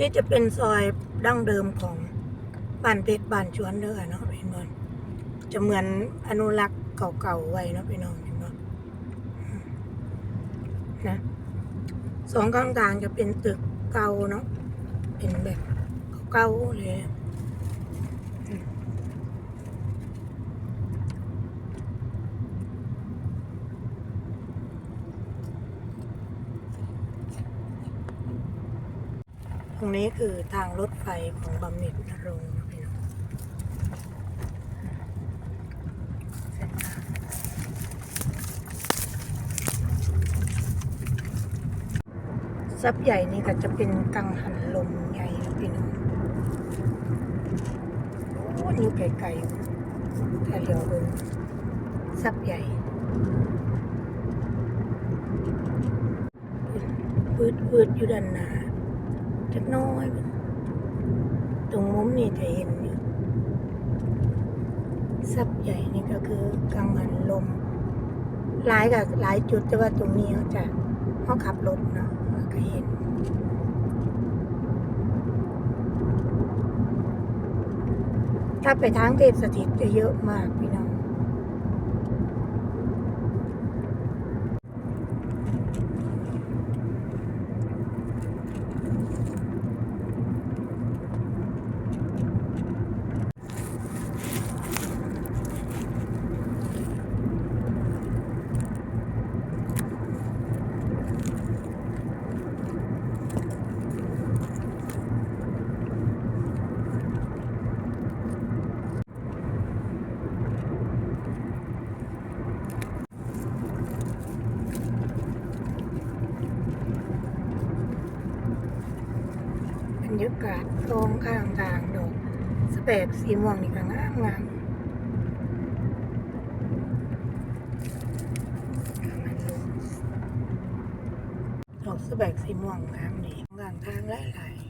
นี่จะเป็นซอยดั้งเดิมของบ้านเพชรบ้านชวนเด้อเนาะพี่น้องจะเหมือนอนุรักษ์เก่าๆไว้เนาะพี่น้องเห็นาะนะสองข้างทางจะเป็นตึกเก่าเนาะเป็นแบบเก่าๆเลย ตรงนี้คือทางรถไฟของบำเหน็จนรงค์ซับใหญ่นี่ก็จะเป็นกังหันลมใหญ่นะพี่น้องโอ้นิ้วไกลๆถ้าเลียวเบิ่งซับใหญ่พืดพืดอยู่ด้านหน้า จักน้อย ตรงมุมนี่จะเห็นอยู่ซับใหญ่นี่ก็คือกังหันลม หลายกับหลายจุดแต่ว่าตรงนี้เขาจะเขาขับรถเนาะเราก็เห็นถ้าไปทางเทพสถิตจะเยอะมากพี่น้อง บ รรยากาศตรงข้างทางดอกสเปกสีม่วงนี่ก็งามงามดอกสเปกสีม่วงงามดีงางทางหลายๆ